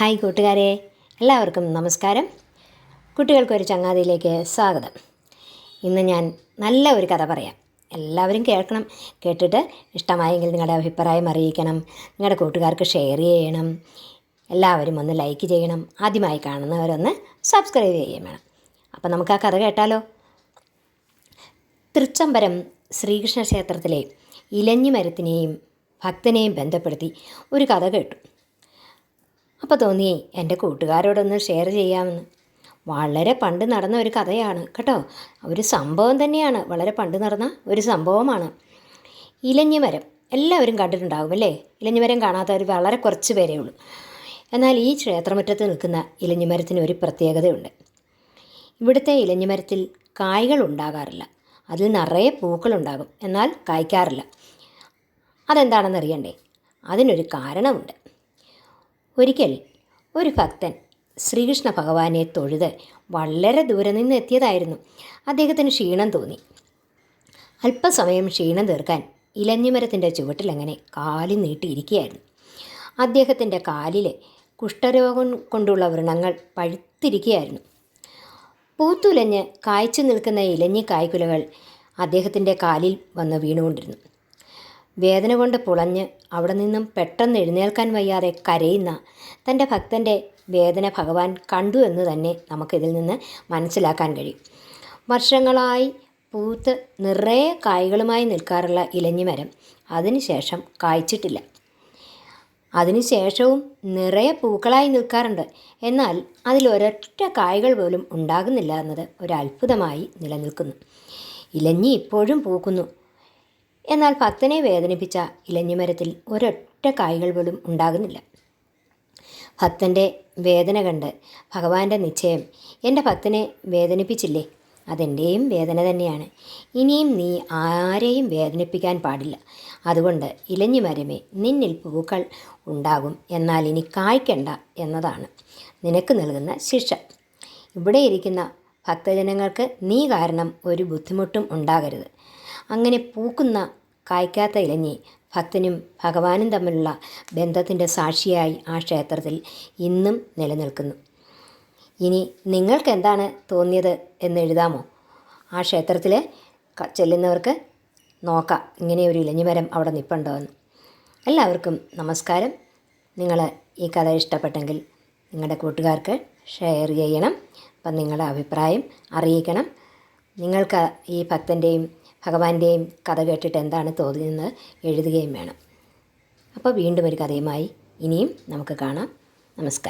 Hi കൂട്ടുകാരെ എല്ലാവർക്കും നമസ്കാരം. കുട്ടികൾക്കൊരു ചങ്ങാതിയിലേക്ക് സ്വാഗതം. ഇന്ന് ഞാൻ നല്ല ഒരു കഥ പറയാം. എല്ലാവരും കേൾക്കണം. കേട്ടിട്ട് ഇഷ്ടമായെങ്കിൽ നിങ്ങളുടെ അഭിപ്രായം അറിയിക്കണം. നിങ്ങളുടെ കൂട്ടുകാർക്ക് ഷെയർ ചെയ്യണം. എല്ലാവരും ഒന്ന് ലൈക്ക് ചെയ്യണം. ആദ്യമായി കാണുന്നവരൊന്ന് സബ്സ്ക്രൈബ് ചെയ്യുകയും വേണം. അപ്പം നമുക്ക് ആ കഥ കേട്ടാലോ? തൃച്ചംബരം ശ്രീകൃഷ്ണ ക്ഷേത്രത്തിലെ ഇലഞ്ഞിമരത്തിനെയും ഭക്തനെയും ബന്ധപ്പെടുത്തി ഒരു കഥ കേട്ടു. അപ്പോൾ തോന്നി എന്റെ കൂട്ടുകാരോടൊന്ന് ഷെയർ ചെയ്യാമെന്ന്. വളരെ പണ്ട് നടന്ന ഒരു കഥയാണ് കേട്ടോ. ഒരു സംഭവം തന്നെയാണ്. വളരെ പണ്ട് നടന്ന ഒരു സംഭവമാണ്. ഇലഞ്ഞിമരം. എല്ലാവരും കണ്ടിട്ടുണ്ടാകും അല്ലേ? ഇലഞ്ഞിമരം കാണാത്തവർ വളരെ കുറച്ച് പേരേ ഉള്ളൂ. എന്നാൽ ഈ ക്ഷേത്രമുറ്റത്ത് നിൽക്കുന്ന ഇലഞ്ഞിമരത്തിന് ഒരു പ്രത്യേകതയുണ്ട്. ഇവിടുത്തെ ഇലഞ്ഞിമരത്തിൽ കായ്കൾ ഉണ്ടാകാറില്ല. അതിൽ നിറയെ പൂക്കളുണ്ടാകും എന്നാൽ കായ്ക്കാറില്ല. അതെന്താണെന്ന് അറിയണ്ടേ അതിനൊരു കാരണമുണ്ട്. ഒരിക്കൽ ഒരു ഭക്തൻ ശ്രീകൃഷ്ണ ഭഗവാനെ തൊഴുത് വളരെ ദൂരെ നിന്ന് എത്തിയതായിരുന്നു. അദ്ദേഹത്തിന് ക്ഷീണം തോന്നി. അല്പസമയം ക്ഷീണം തീർക്കാൻ ഇലഞ്ഞിമരത്തിന്റെ ചുവട്ടിലങ്ങനെ കാലി നീട്ടിയിരിക്കുകയായിരുന്നു. അദ്ദേഹത്തിന്റെ കാലിലെ കുഷ്ഠരോഗം കൊണ്ടുള്ള വ്രണങ്ങൾ പഴുത്തിരിക്കുകയായിരുന്നു. പൂത്തുലഞ്ഞ് കായ്ച്ചു നിൽക്കുന്ന ഇലഞ്ഞി കായ്ക്കുലകൾ അദ്ദേഹത്തിന്റെ കാലിൽ വന്ന് വീണുകൊണ്ടിരുന്നു. വേദന കൊണ്ട് പുളഞ്ഞ് അവിടെ നിന്നും പെട്ടെന്ന് എഴുന്നേൽക്കാൻ വയ്യാതെ കരയുന്ന തന്റെ ഭക്തന്റെ വേദന ഭഗവാൻ കണ്ടു എന്ന് തന്നെ നമുക്കിതിൽ നിന്ന് മനസ്സിലാക്കാൻ കഴിയും. വർഷങ്ങളായി പൂത്ത് നിറയെ കായ്കളുമായി നിൽക്കാറുള്ള ഇലഞ്ഞിമരം അതിനുശേഷം കായ്ച്ചിട്ടില്ല. അതിനുശേഷവും നിറയെ പൂക്കളായി നിൽക്കാറുണ്ട്. എന്നാൽ അതിലൊരൊറ്റ കായ്കൾ പോലും ഉണ്ടാകുന്നില്ല എന്നത് ഒരു അത്ഭുതമായി നിലനിൽക്കുന്നു. ഇലഞ്ഞി ഇപ്പോഴും പൂക്കുന്നു. എന്നാൽ ഭക്തനെ വേദനിപ്പിച്ച ഇലഞ്ഞിമരത്തിൽ ഒരൊറ്റ കായ്കൾ പോലും ഉണ്ടാകുന്നില്ല. ഭക്തന്റെ വേദന കണ്ട് ഭഗവാന്റെ നിശ്ചയം എന്റെ ഭക്തനെ വേദനിപ്പിച്ചില്ലേ? അതെന്റെയും വേദന തന്നെയാണ്. ഇനിയും നീ ആരെയും വേദനിപ്പിക്കാൻ പാടില്ല. അതുകൊണ്ട് ഇലഞ്ഞിമരമേ നിന്നിൽ പൂക്കൾ ഉണ്ടാകും. എന്നാൽ ഇനി കായ്ക്കണ്ട എന്നതാണ് നിനക്ക് നൽകുന്ന ശിക്ഷ. ഇവിടെ ഇരിക്കുന്ന ഭക്തജനങ്ങൾക്ക് നീ കാരണം ഒരു ബുദ്ധിമുട്ടും ഉണ്ടാകരുത്. അങ്ങനെ പൂക്കുന്ന കായ്ക്കാത്ത ഇലഞ്ഞി ഭക്തനും ഭഗവാനും തമ്മിലുള്ള ബന്ധത്തിന്റെ സാക്ഷിയായി ആ ക്ഷേത്രത്തിൽ ഇന്നും നിലനിൽക്കുന്നു. ഇനി നിങ്ങൾക്ക് എന്താണ് തോന്നിയത് എന്ന് എഴുതാമോ? ആ ക്ഷേത്രത്തിൽ ചെല്ലുന്നവർക്ക് നോക്കാം. ഇങ്ങനെ ഒരു ഇലഞ്ഞിമരം അവിടെ നിൽപ്പുണ്ടോ എന്ന്. എല്ലാവർക്കും നമസ്കാരം. നിങ്ങൾ ഈ കഥ ഇഷ്ടപ്പെട്ടെങ്കിൽ നിങ്ങളുടെ കൂട്ടുകാർക്ക് ഷെയർ ചെയ്യണം. അപ്പം നിങ്ങളുടെ അഭിപ്രായം അറിയിക്കണം. നിങ്ങൾക്ക് ഈ ഭക്തന്റെയും ഭഗവാന്റെയും കഥ കേട്ടിട്ട് എന്താണ് തോന്നിയെന്ന് എഴുതുകയും വേണം. അപ്പോൾ വീണ്ടും ഒരു കഥയുമായി ഇനിയും നമുക്ക് കാണാം. നമസ്കാരം.